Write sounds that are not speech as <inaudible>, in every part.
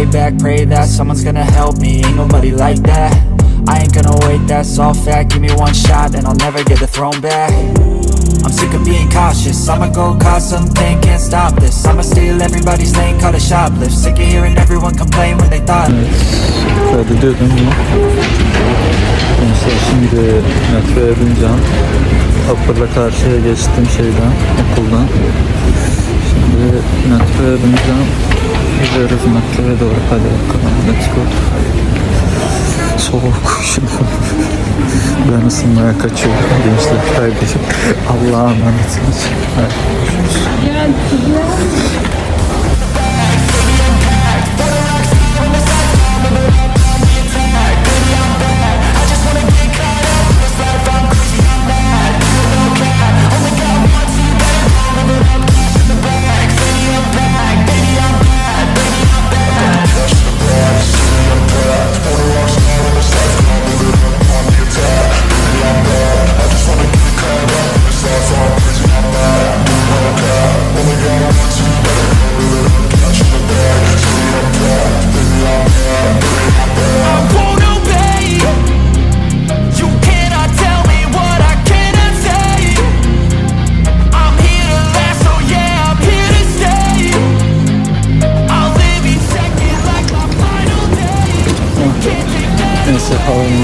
lay back, pray that someone's gonna help me Ain't nobody like that I ain't gonna wait, that's all fact Give me one shot and I'll never get the throne back I'm sick of being cautious I'ma go cause something, can't stop this I'ma steal everybody's lane, call it shoplift Sick of hearing everyone complain when they thought Kaydediyordum bunu. Gençler şimdi metroya bineceğim. Upper'la karşıya geçtim şeyden, okuldan. Şimdi metroya bineceğim. Gidiyoruz metroya doğru. Hadi bakalım. Let's go. Soğuk. <laughs> Ben ısınmaya kaçıyorum gençler kardeşim. Allah'a emanetsiniz. Hadi görüşürüz.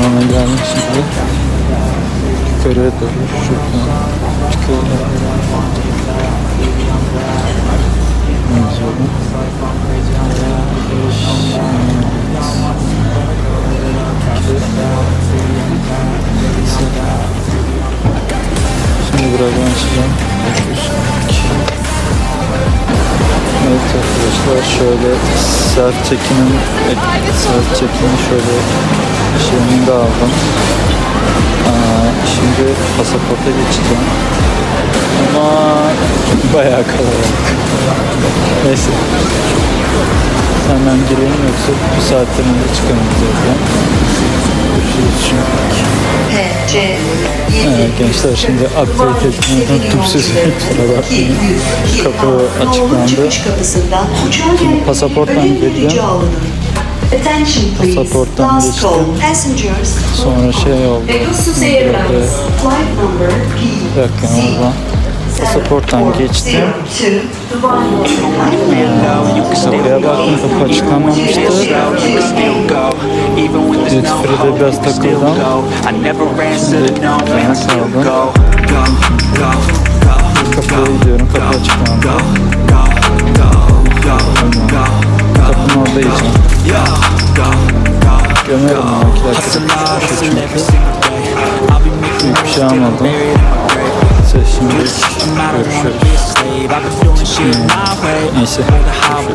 Havalimanına geldim şimdi. Yukarıya doğru şuradan çıkıyorum. Yazıyorum. Şimdi birazdan çıkacağım. Evet arkadaşlar şöyle self çekimin self çekimi şöyle şeyini de aldım. Aa, şimdi pasaporta geçeceğim. Ama <laughs> bayağı kalabalık. Neyse. Hemen gireyim yoksa bir saatten önce çıkamayacağız He, evet, gençler şimdi aktivitesini tüpsüz kapı açıklandı. Şimdi pasaporttan girdim. Pasaporttan geçtim. Sonra şey oldu. Bir dakika oradan. Pasaporttan geçtim. Buraya baktığımızda paçıklamamıştı. 3-1'de biraz takıldım. Şimdi yana saldım. Kapıya gidiyorum. Kapı açıklandı. Kapının orada yiyeceğim. Gömerim ama 2 dakika. Hiçbir şey almadım. Size şimdi görüşürüz çünkü. Büyük bir şey almadım. Neyse şimdi the Neyse.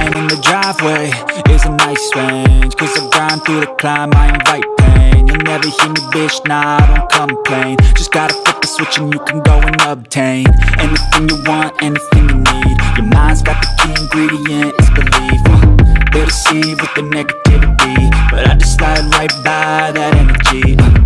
And in the driveway is a nice range. Cause I grind through the climb, I invite pain. You'll never hear me bitch, nah, I don't complain. Just gotta flip the switch and you can go and obtain Anything you want, anything you need. Your mind's got the key ingredient, it's belief. Uh, They'll deceive with the negativity But I just slide right by that energy. Uh,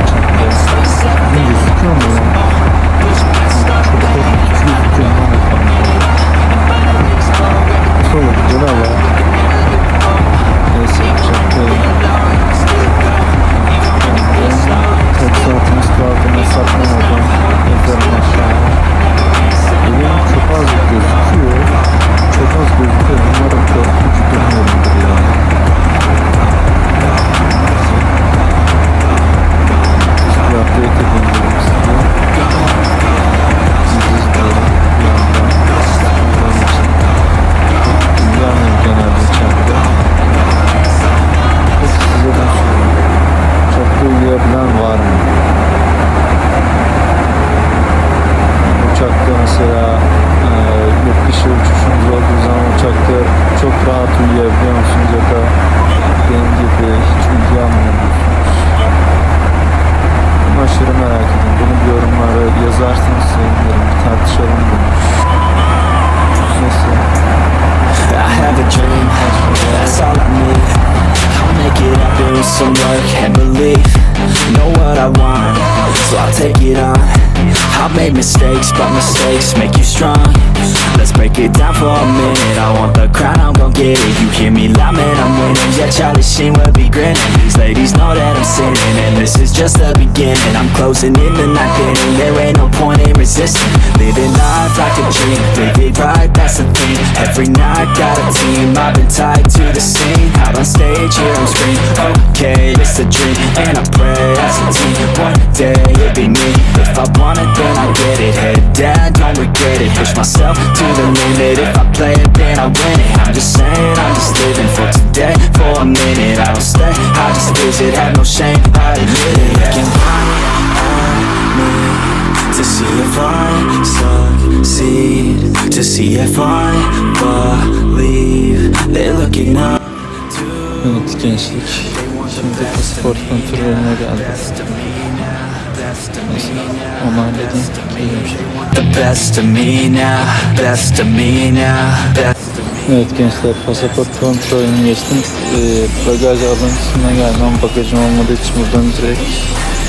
work and belief Know what I want, so I'll take it on. I've made mistakes, but mistakes make you strong. Let's break it down for a minute. I want the crown, I'm gon' get it. You hear me loud, man, I'm winning. Yeah, Charlie Sheen will be grinning. These ladies know that I'm sinning And this is just the beginning. I'm closing in the night inning There ain't no point in resisting. Living life like a dream Live it right, that's the thing. Every night, got a team I've been tied to the scene. Out on stage, here I'm scream Okay, it's a dream. And I pray as a team One day, it Push myself to the limit. If I play it, then I win it. I'm just saying, I'm just living for today. For a minute, I don't stay. I just visit, have no shame I admit it. Looking right at me To see if I succeed. To see if I believe. They're looking up Evet gençlik. Şimdi kontrolüne geldik. Onu halledeyim. Best of me now, best of me now, best Evet gençler pasaport kontrolünü geçtim. Ee, bagaj alıntısına geldim ama bagajım olmadığı için buradan direkt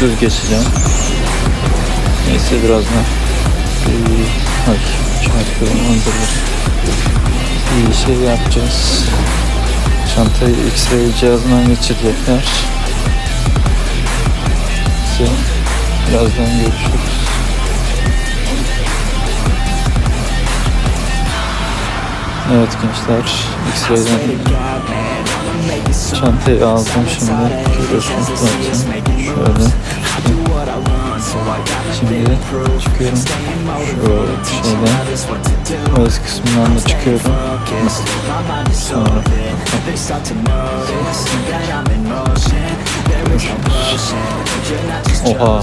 düz geçeceğim. Neyse birazdan ee, ay çarpıyorum öldürür. İyi şey yapacağız. Çantayı X-ray cihazından geçirecekler. Neyse birazdan görüşürüz. Evet gençler, X-ray'den çantayı aldım şimdi. Görüyorsunuz zaten. Şöyle. Şimdi çıkıyorum. Şu şeyden. Öz kısmından da çıkıyorum. Sonra Oha.